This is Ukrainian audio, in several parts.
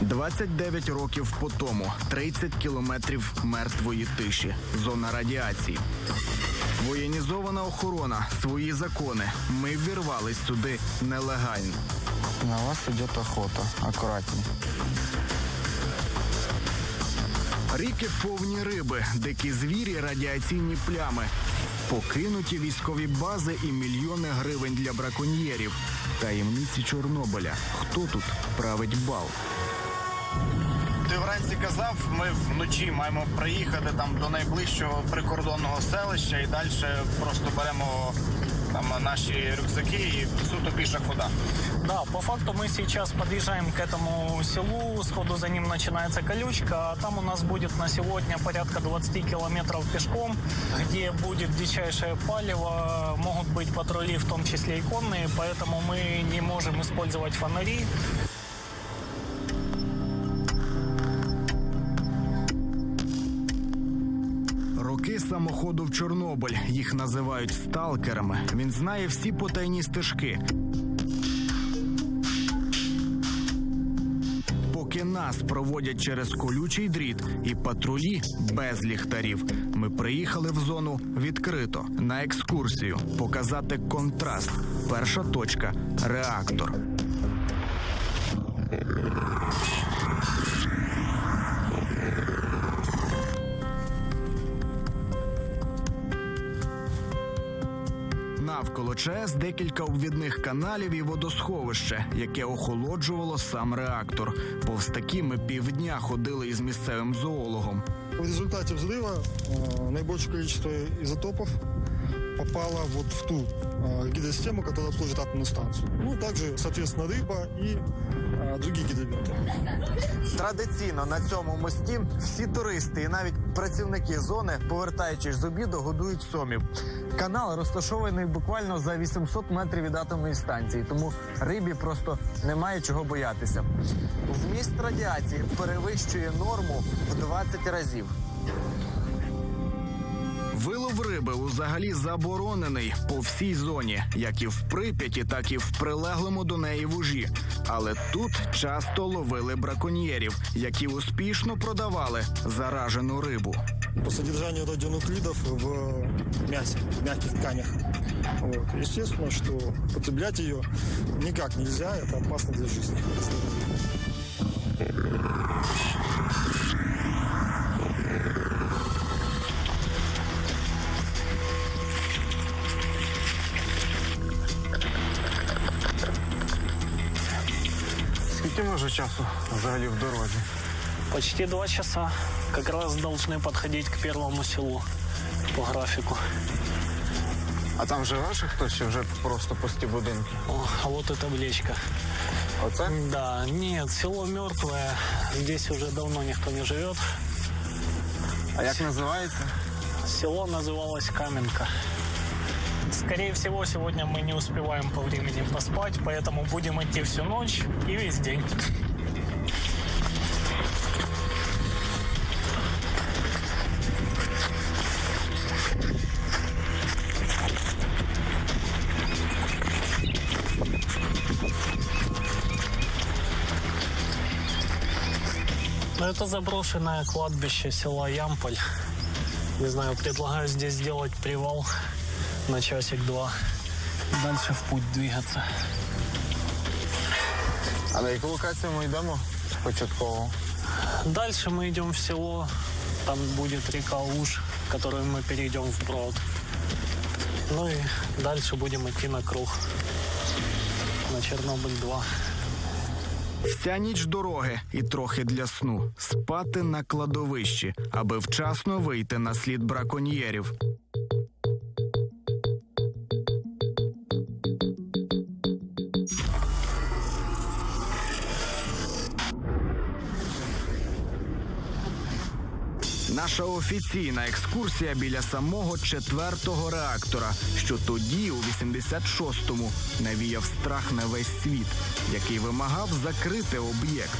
29 років по тому, 30 кілометрів мертвої тиші, зона радіації. Воєнізована охорона, свої закони. Ми ввірвались сюди нелегально. На вас идет охота. Аккуратней. Ріки повні риби, дикі звірі, радіаційні плями, покинуті військові бази і мільйони гривень для браконьєрів. Таємниці Чорнобиля. Хто тут править бал? Ти вранці казав, ми вночі маємо приїхати там до найближчого прикордонного селища і далі просто беремо там наші рюкзаки і суто піша хода. Да, по факту мы сейчас подъезжаем к этому селу, сходу за ним начинается колючка, а там у нас будет на сегодня порядка 20 километров пешком, где будет дичайшее палево, могут быть патрули, в том числе и конные, поэтому мы не можем использовать фонари. Самоходу в Чорнобиль. Їх називають сталкерами. Він знає всі потайні стежки. Поки нас проводять через колючий дріт і патрулі без ліхтарів, ми приїхали в зону відкрито на екскурсію показати контраст. Перша точка реактор. Навколо декілька обвідних каналів і водосховище, яке охолоджувало сам реактор. Повз такі ми півдня ходили із місцевим зоологом. В результаті взрыва э, наибольшее количество изотопов попало вот в ту э, гидросистему, которая обслуживает атомную станцию. Ну, также, соответственно, рыба и э, другие гидрометы. Традиційно на цьому мості всі туристи і навіть працівники зони, повертаючись з обіду, годують сомів. Канал розташований буквально за 800 метрів від атомної станції, тому рибі просто немає чого боятися. Вміст радіації перевищує норму в 20 разів. Вилов риби взагалі заборонений по всій зоні, як і в Прип'яті, так і в прилеглому до неї вужі. Але тут часто ловили браконьєрів, які успішно продавали заражену рибу. По содержанию радионуклидов в мясе, в мягких тканях. Вот. Естественно, что потреблять ее никак нельзя, это опасно для жизни. часу взагалі в дорозі? Почти два часа. Как раз должны подходить к первому селу по графику. А там живе ще хтось чи вже просто пусті будинки? О, а вот и табличка. Оце? Да, нет, село мертвое. Здесь уже давно никто не живет. А як називається? Село называлось Каменка. Скорее всего, сегодня мы не успеваем по времени поспать, поэтому будем идти всю ночь и весь день. Это заброшенное кладбище села Ямполь. Не знаю, предлагаю здесь сделать привал на часик-два. Дальше в путь двигаться. А на яку локацію ми йдемо спочатково? Дальше мы идем в село. Там будет река Уж, которую мы перейдем вброд. Ну и дальше будем идти на круг. На Чернобыль-2. Вся ніч дороги і трохи для сну. Спати на кладовищі, аби вчасно вийти на слід браконьєрів. Наша офіційна екскурсія біля самого четвертого реактора, що тоді, у 86-му, навіяв страх на весь світ, який вимагав закрити об'єкт.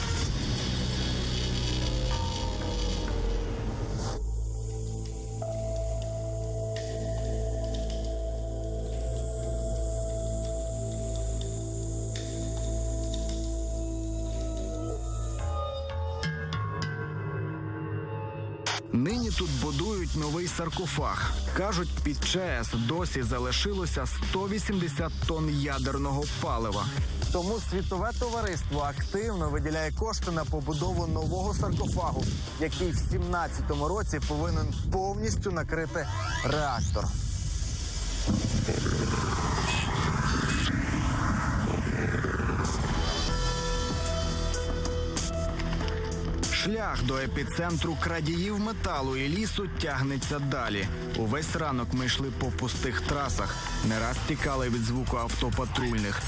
Новий саркофаг. Кажуть, під ЧАЕС досі залишилося 180 тонн ядерного палива. Тому світове товариство активно виділяє кошти на побудову нового саркофагу, який в 17-му році повинен повністю накрити реактор. Шлях до епіцентру крадіїв металу і лісу тягнеться далі. Увесь ранок ми йшли по пустих трасах, не раз тікали від звуку автопатрульних.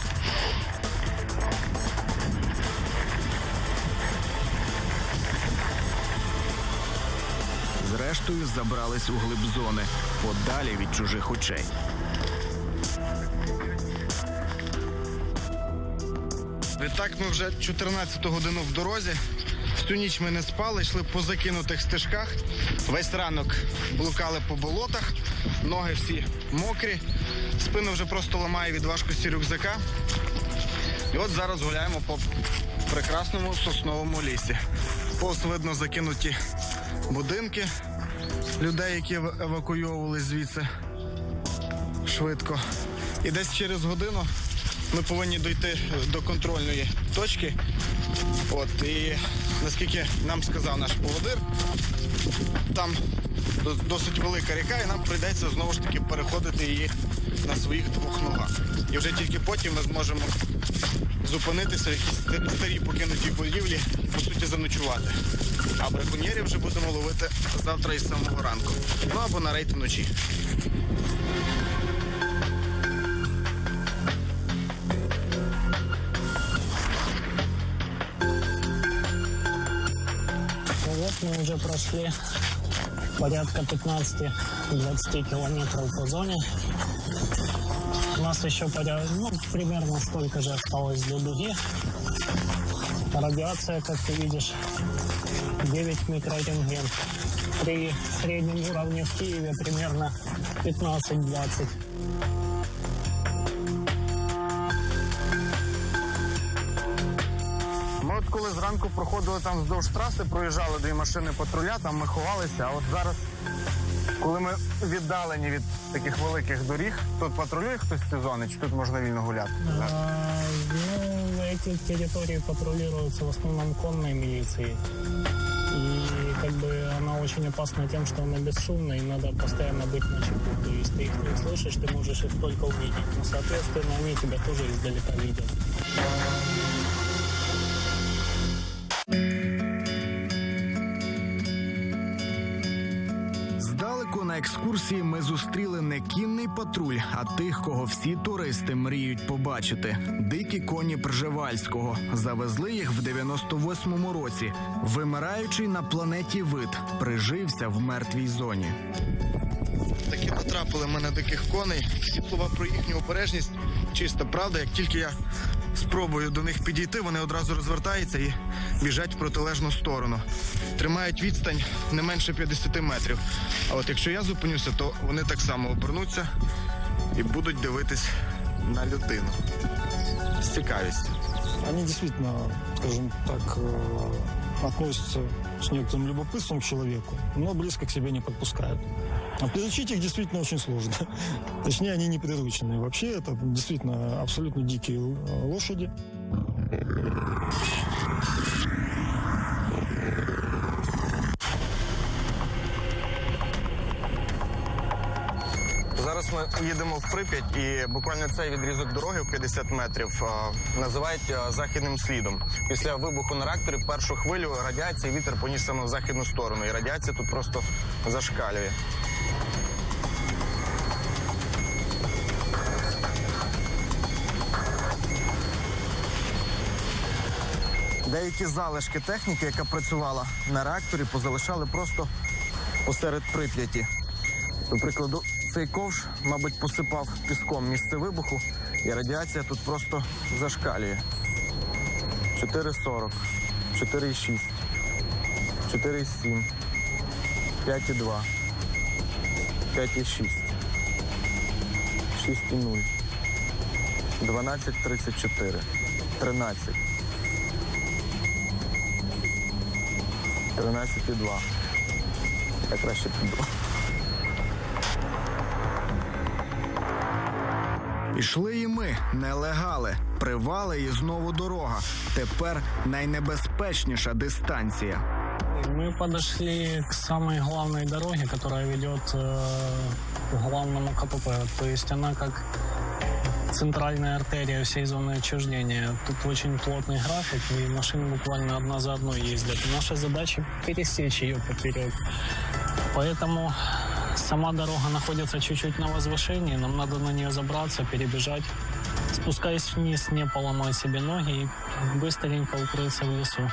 Зрештою забрались у глиб зони, подалі від чужих очей. Відтак ми вже 14 годину в дорозі. Всю ніч ми не спали, йшли по закинутих стежках. Весь ранок блукали по болотах, ноги всі мокрі, спину вже просто ламає від важкості рюкзака. І от зараз гуляємо по прекрасному сосновому лісі. Повз видно закинуті будинки людей, які евакуйовували звідси швидко. І десь через годину ми повинні дойти до контрольної точки. От і наскільки нам сказав наш поводир, там досить велика ріка, і нам прийдеться знову ж таки переходити її на своїх двох ногах. І вже тільки потім ми зможемо зупинитися в якійсь ста- старій покинутій будівлі по суті заночувати. А браконьєрів вже будемо ловити завтра із самого ранку. Ну або на рейд вночі. Уже прошли порядка 15-20 километров по зоне. У нас еще порядка, ну, примерно столько же осталось до дуги. Радиация, как ты видишь, 9 микрорентген. При среднем уровне в Киеве примерно 15-20. от коли зранку проходили там вздовж траси, проїжджали дві машини патруля, там ми ховалися. А от зараз, коли ми віддалені від таких великих доріг, тут патрулює хтось з цієї зони, чи тут можна вільно гуляти? А, ну, эти территории патрулируются в основном конной милицией. И как бы она очень опасна тем, что она бесшумная, и надо постоянно быть на чеку. То есть ты их не услышишь, ты можешь их только увидеть. Но, соответственно, они тебя тоже издалека видят. Екскурсії ми зустріли не кінний патруль, а тих, кого всі туристи мріють побачити. Дикі коні Пржевальського завезли їх в 98-му році. Вимираючий на планеті вид прижився в мертвій зоні. таки натрапили ми на диких коней. Всі слова про їхню обережність чиста правда. Як тільки я спробую до них підійти, вони одразу розвертаються і біжать в протилежну сторону. Тримають відстань не менше 50 метрів. А от якщо я зупинюся, то вони так само обернуться і будуть дивитись на людину з цікавістю. Вони дійсно, скажімо так, э, относятся с некоторым любопытством к человеку, но близко к себе не подпускают. А приручить их действительно очень сложно. Точнее, они не прирученные. Вообще, это действительно абсолютно дикие э, лошади. Зараз ми їдемо в Прип'ять, і буквально цей відрізок дороги в 50 метрів а, називають західним слідом. Після вибуху на реакторі першу хвилю радіації вітер поніс саме в західну сторону, і радіація тут просто зашкалює. Деякі залишки техніки, яка працювала на реакторі, позалишали просто посеред Прип'яті. До прикладу, цей ковш, мабуть, посипав піском місце вибуху, і радіація тут просто зашкалює. 4,40, 4,6, 4,7, 5,2, 5,6, 6,0, 12,34, 13, 13,2, Я краще піду. Ішли і ми, нелегали. Привали і знову дорога. Тепер найнебезпечніша дистанція. Мы подошли к самой главной дороге, которая ведет э, к главному КПП. То есть она как центральная артерия всей зоны отчуждения. Тут очень плотный график, и машины буквально одна за одной ездят. И наша задача пересечь ее поперек. Поэтому сама дорога находится чуть-чуть на возвышении. Нам надо на нее забраться, перебежать. Спускаясь вниз, не поломать себе ноги и быстренько укрыться в лесу.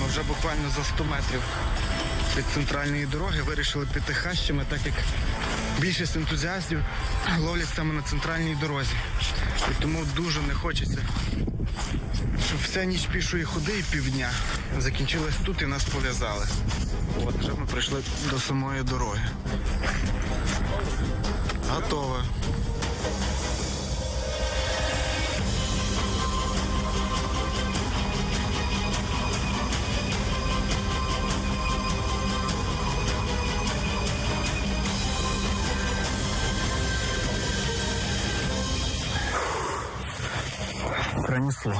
Ми вже буквально за 100 метрів від центральної дороги вирішили піти хащами, так як більшість ентузіастів ловлять саме на центральній дорозі. І тому дуже не хочеться, щоб вся ніч пішої ходи і півдня закінчилась тут і нас пов'язали. От вже ми прийшли до самої дороги. Готове. Пронесло.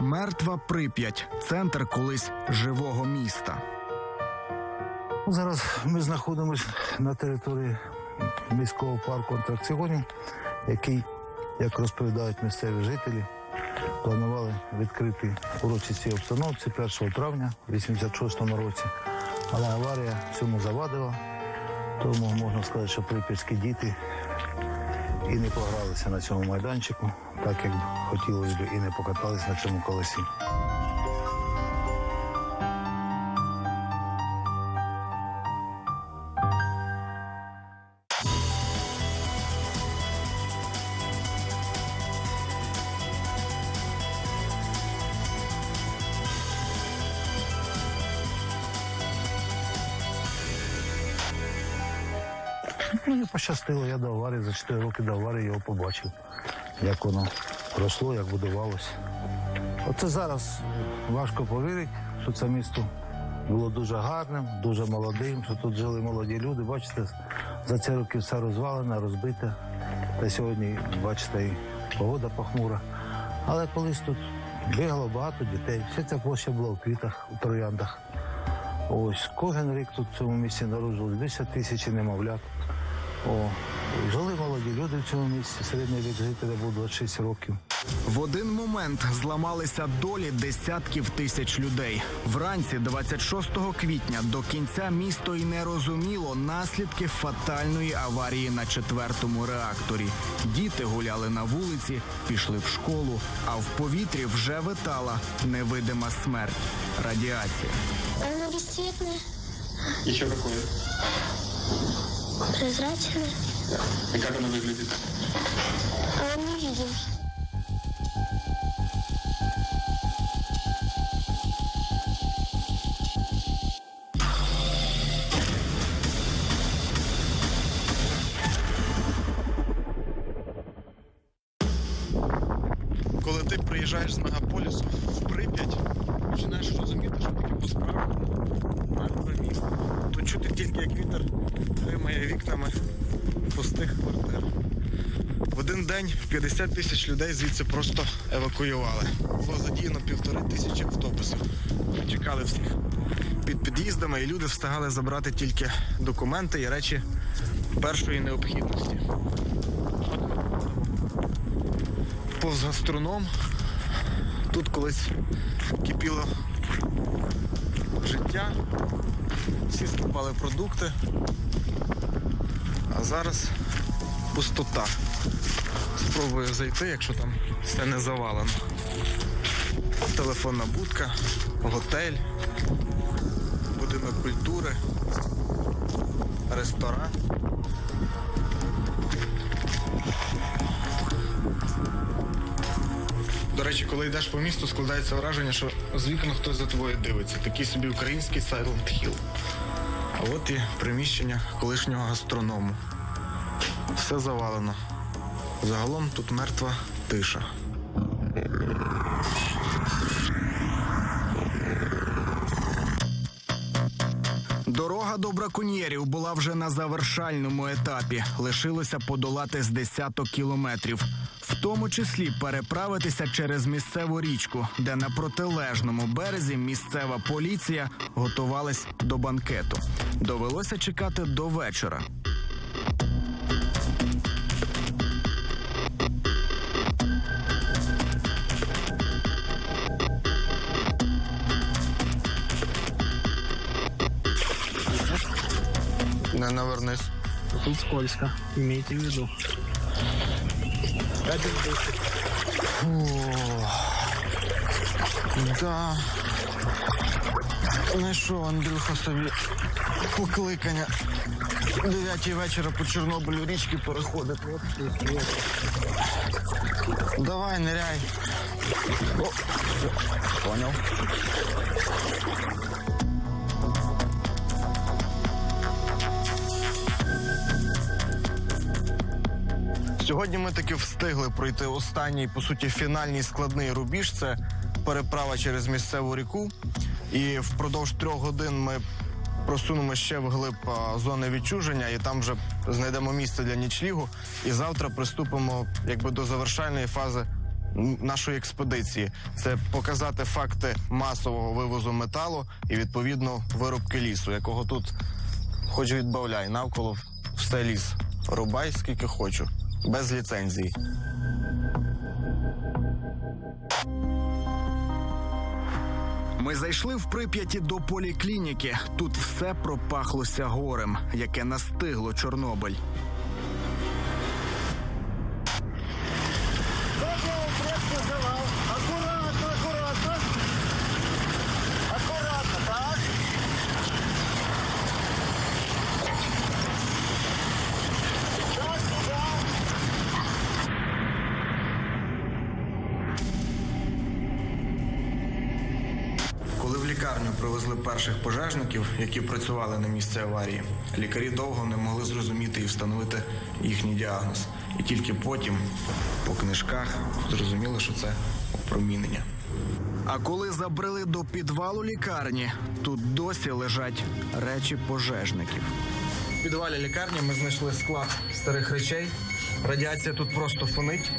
Мертва Прип'ять центр колись живого міста. Зараз ми знаходимося на території міського парку атракціонів, який, як розповідають місцеві жителі, планували відкрити урочі цій обстановці 1 травня 86-му році. Але аварія цьому завадила, тому можна сказати, що прип'ятські діти і не погралися на цьому майданчику, так як хотілося б, і не покатались на цьому колесі. Пощастило, я до аварії, за 4 роки до аварії його побачив, як воно росло, як будувалося. Оце зараз важко повірити, що це місто було дуже гарним, дуже молодим, що тут жили молоді люди. Бачите, за ці роки все розвалене, розбите. Та сьогодні, бачите, і погода похмура. Але колись тут бігало багато дітей. Вся ця площа була в квітах, у трояндах. Ось кожен рік тут в цьому місці народжувалось 10 тисяч немовлят. О, жили молоді люди в цьому місці. Середній вік жителя був 26 років. В один момент зламалися долі десятків тисяч людей. Вранці 26 квітня до кінця місто й не розуміло наслідки фатальної аварії на четвертому реакторі. Діти гуляли на вулиці, пішли в школу, а в повітрі вже витала невидима смерть радіація. Оно бесцветное, Еще какое? Прозрачное, И как оно выглядит? а он не видим. Людей звідси просто евакуювали. Було задіяно півтори тисячі автобусів. Чекали всіх під під'їздами, і люди встигали забрати тільки документи і речі першої необхідності. повз гастроном. Тут колись кипіло життя, всі скупали продукти, а зараз пустота. Спробую зайти, якщо там все не завалено. Телефонна будка, готель, будинок культури, ресторан. До речі, коли йдеш по місту, складається враження, що з вікна хтось за тобою дивиться. Такий собі український Silent Hill. А от і приміщення колишнього гастроному. Все завалено. Загалом тут мертва тиша. Дорога до браконьєрів була вже на завершальному етапі. Лишилося подолати з десяток кілометрів, в тому числі переправитися через місцеву річку, де на протилежному березі місцева поліція готувалась до банкету. Довелося чекати до вечора. Навернись. Тут скользко, имейте в виду. Да. Знайшов Андрюха собі покликання. Дев'ятій вечора по Чорнобилю річки от. Давай, ниряй. О, поняв. Сьогодні ми таки встигли пройти останній, по суті, фінальний складний рубіж. Це переправа через місцеву ріку. І впродовж трьох годин ми просунемо ще вглиб а, зони відчуження, і там вже знайдемо місце для нічлігу. І завтра приступимо якби до завершальної фази нашої експедиції. Це показати факти масового вивозу металу і відповідно вирубки лісу, якого тут хоч відбавляй, навколо все ліс. Рубай скільки хочу, без ліцензії. Ми зайшли в Прип'яті до поліклініки. Тут все пропахлося горем, яке настигло Чорнобиль. Пожежників, які працювали на місці аварії, лікарі довго не могли зрозуміти і встановити їхній діагноз. І тільки потім, по книжках, зрозуміли, що це опромінення. А коли забрели до підвалу лікарні, тут досі лежать речі пожежників. В підвалі лікарні ми знайшли склад старих речей. Радіація тут просто фонить.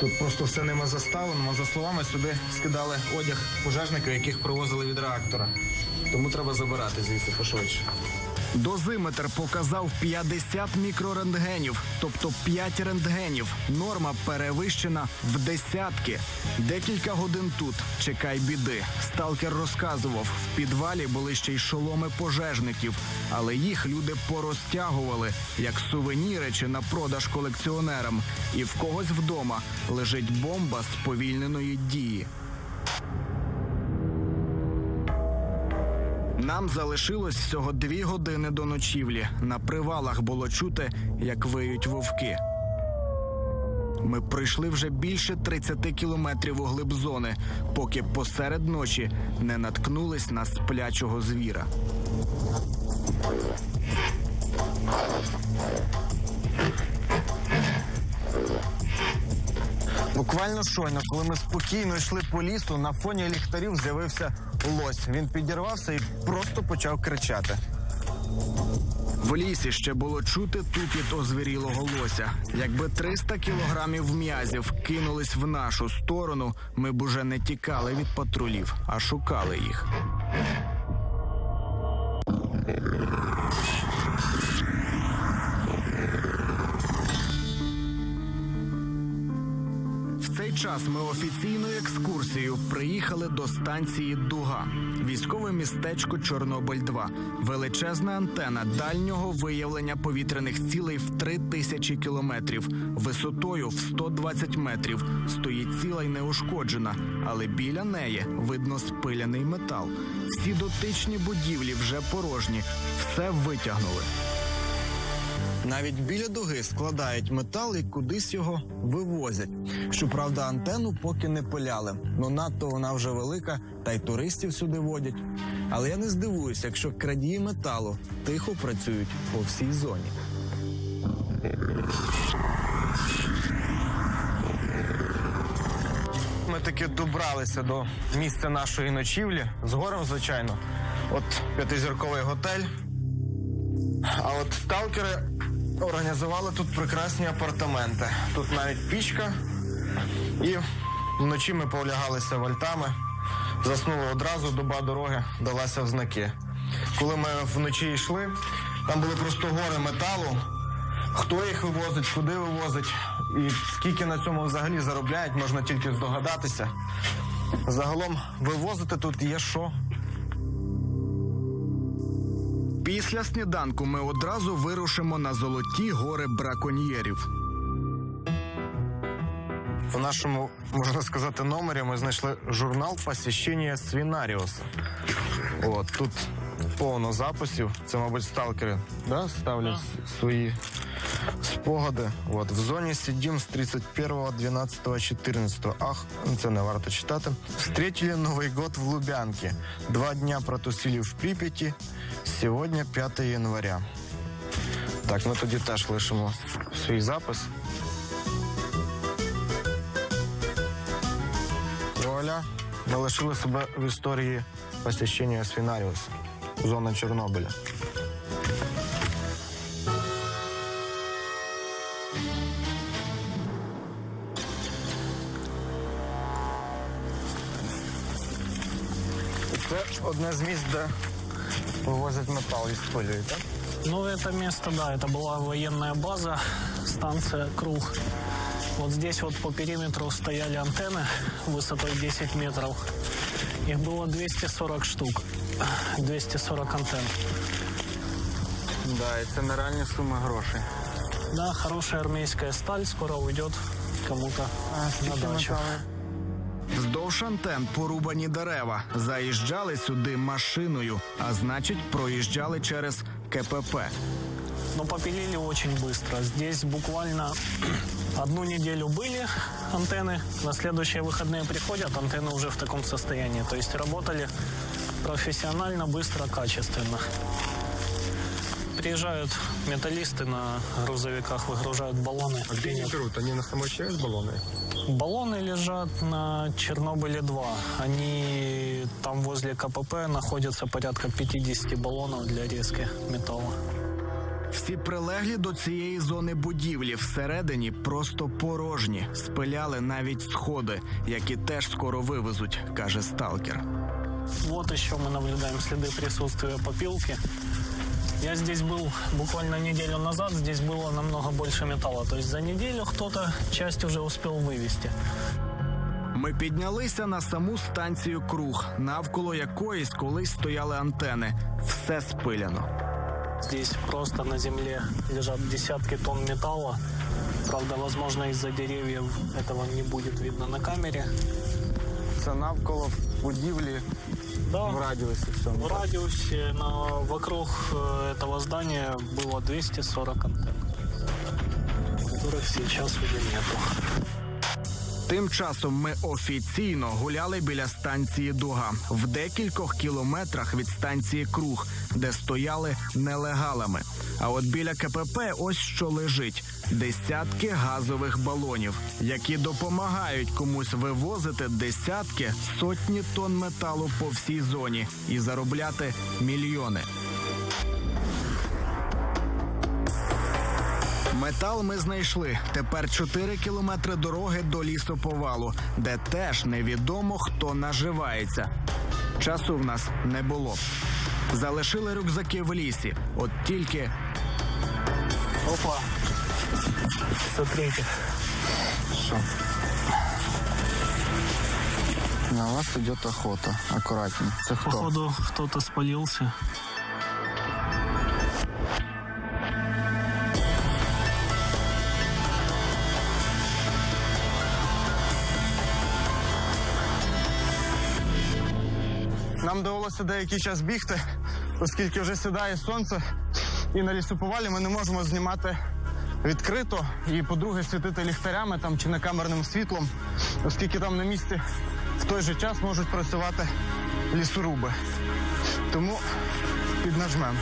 Тут просто все ними заставлено. За словами, сюди скидали одяг пожежників, яких привозили від реактора. Тому треба забирати звідси пошвидше. Дозиметр показав 50 мікрорентгенів, тобто 5 рентгенів. Норма перевищена в десятки. Декілька годин тут. Чекай біди. Сталкер розказував, в підвалі були ще й шоломи пожежників, але їх люди порозтягували як сувеніри чи на продаж колекціонерам. І в когось вдома лежить бомба сповільненої дії. Нам залишилось всього дві години до ночівлі. На привалах було чути, як виють вовки. Ми пройшли вже більше 30 кілометрів у глиб зони, поки посеред ночі не наткнулись на сплячого звіра. Буквально щойно, коли ми спокійно йшли по лісу, на фоні ліхтарів з'явився лось. Він підірвався і просто почав кричати. В лісі ще було чути тупіт озвірілого лося. Якби 300 кілограмів м'язів кинулись в нашу сторону, ми б уже не тікали від патрулів, а шукали їх. Час ми офіційною екскурсією приїхали до станції Дуга, військове містечко Чорнобиль 2 величезна антена дальнього виявлення повітряних цілей в 3 тисячі кілометрів, висотою в 120 метрів. Стоїть ціла й неушкоджена, але біля неї видно спиляний метал. Всі дотичні будівлі вже порожні, все витягнули. Навіть біля дуги складають метал і кудись його вивозять. Щоправда, антенну поки не пиляли, но надто вона вже велика, та й туристів сюди водять. Але я не здивуюся, якщо крадії металу тихо працюють по всій зоні. Ми таки добралися до місця нашої ночівлі. З звичайно. От п'ятизірковий готель. А от сталкери організували тут прекрасні апартаменти. Тут навіть пічка. І вночі ми полягалися вальтами, заснули одразу, доба дороги далася в знаки. Коли ми вночі йшли, там були просто гори металу. Хто їх вивозить, куди вивозить і скільки на цьому взагалі заробляють, можна тільки здогадатися. Загалом вивозити тут є що. Після сніданку ми одразу вирушимо на золоті гори браконьєрів. В нашому, можна сказати, номері ми знайшли журнал посвящення свінаріуса. От тут повно записів. Це, мабуть, сталкери да, ставлять свої спогади. От в зоні сидім з 31, 12, 14. Ах, це не варто читати. Встретили Новий год в Лубянке. Два дня протусили в Прип'яті. Сьогодні 5 января. Так, ми тоді теж лишимо свій запис. Ми лишили себе в історії посещення Свінаріуса, зона Чорнобиля. Це одне з місць, де вивозять метал і спилюють, так? Ну, это место, да, это была военная база, станция Круг. Вот здесь вот по периметру стояли антенны высотой 10 метров. Их было 240 штук, 240 антенн. Да, це нереальні суми грошей. Да, хорошая армейская сталь скоро уйдет кому-то на дачу. Вздовж антен порубані дерева. Заїжджали сюди машиною, а значить, проїжджали через КПП. Но попилили очень быстро. Здесь буквально одну неделю были антенны, на следующие выходные приходят, антенны уже в таком состоянии. То есть работали профессионально, быстро, качественно. Приезжают металлисты на грузовиках, выгружают баллоны. А где они берут? Они на самой ЧАЭС баллоны? Баллоны лежат на Чернобыле-2. Они там возле КПП находятся порядка 50 баллонов для резки металла. Всі прилеглі до цієї зони будівлі всередині просто порожні. Спиляли навіть сходи, які теж скоро вивезуть, каже сталкер. Вот еще мы наблюдаем следы присутствия попилки. Я здесь был буквально неделю назад, здесь было намного больше металла. То есть за неделю кто-то часть уже успел вывести. Ми піднялися на саму станцію круг, навколо якоїсь колись стояли антени. Все спиляно. Здесь просто на земле лежат десятки тонн металла. Правда, возможно, из-за деревьев этого не будет видно на камере. Це навколо будівлі Да, в радіусі всьому. в радиусе на, вокруг э, этого здания было 240 антенн, которых сейчас уже нету. Тим часом ми офіційно гуляли біля станції Дуга в декількох кілометрах від станції Круг, де стояли нелегалами. А от біля КПП ось що лежить: десятки газових балонів, які допомагають комусь вивозити десятки сотні тонн металу по всій зоні і заробляти мільйони. Метал ми знайшли. Тепер 4 кілометри дороги до лісоповалу, де теж невідомо хто наживається. Часу в нас не було. Залишили рюкзаки в лісі. От тільки Опа! Смотрите. На вас йде охота. Акуратні. Це хто? Походу, кто-то спалился. Нам довелося деякий час бігти, оскільки вже сідає сонце, І на лісоповалі ми не можемо знімати відкрито. І, по-друге, світити ліхтарями там чи некамерним світлом, оскільки там на місці в той же час можуть працювати лісоруби. Тому піднажмемо.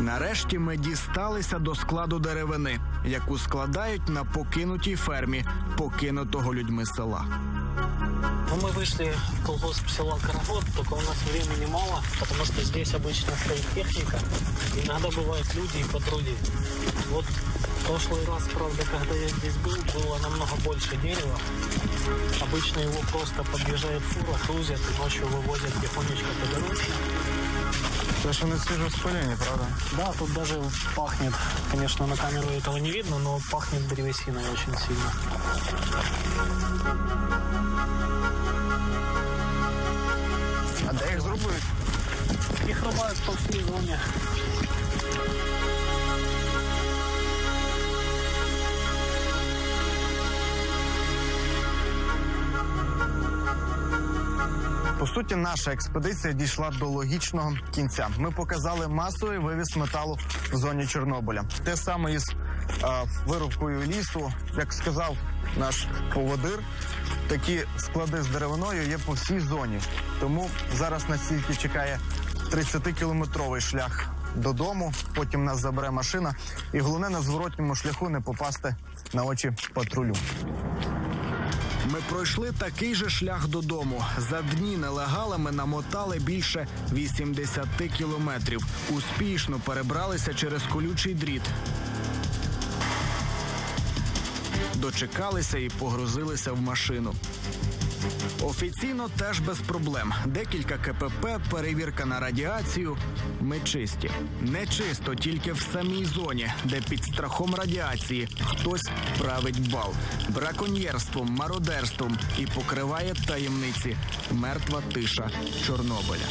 Нарешті ми дісталися до складу деревини, яку складають на покинутій фермі покинутого людьми села. Ну, мы вышли в колхоз села Карагод, только у нас времени мало, потому что здесь обычно стоит техника. Иногда бывают люди и патрули. Вот в прошлый раз, правда, когда я здесь был, было намного больше дерева. Обычно его просто подъезжает фура, грузят и ночью вывозят тихонечко по дороге. Вони свіжо спалені, правда? Да, тут даже пахнет, конечно, на камеру этого не видно, но пахнет древесиной очень сильно. Зробили? Их рубают по всей зоне. По суті, наша експедиція дійшла до логічного кінця. Ми показали масовий вивіз металу в зоні Чорнобиля. Те саме із е, вирубкою лісу, як сказав наш поводир, такі склади з деревиною є по всій зоні. Тому зараз нас тільки чекає 30-кілометровий шлях додому. Потім нас забере машина, і головне на зворотньому шляху не попасти на очі патрулю. Ми пройшли такий же шлях додому. За дні нелегалами намотали більше 80 кілометрів. Успішно перебралися через колючий дріт. Дочекалися і погрузилися в машину. Офіційно теж без проблем. Декілька КПП, перевірка на радіацію. Ми чисті. Не чисто тільки в самій зоні, де під страхом радіації хтось править бал браконьєрством, мародерством і покриває таємниці мертва тиша Чорнобиля.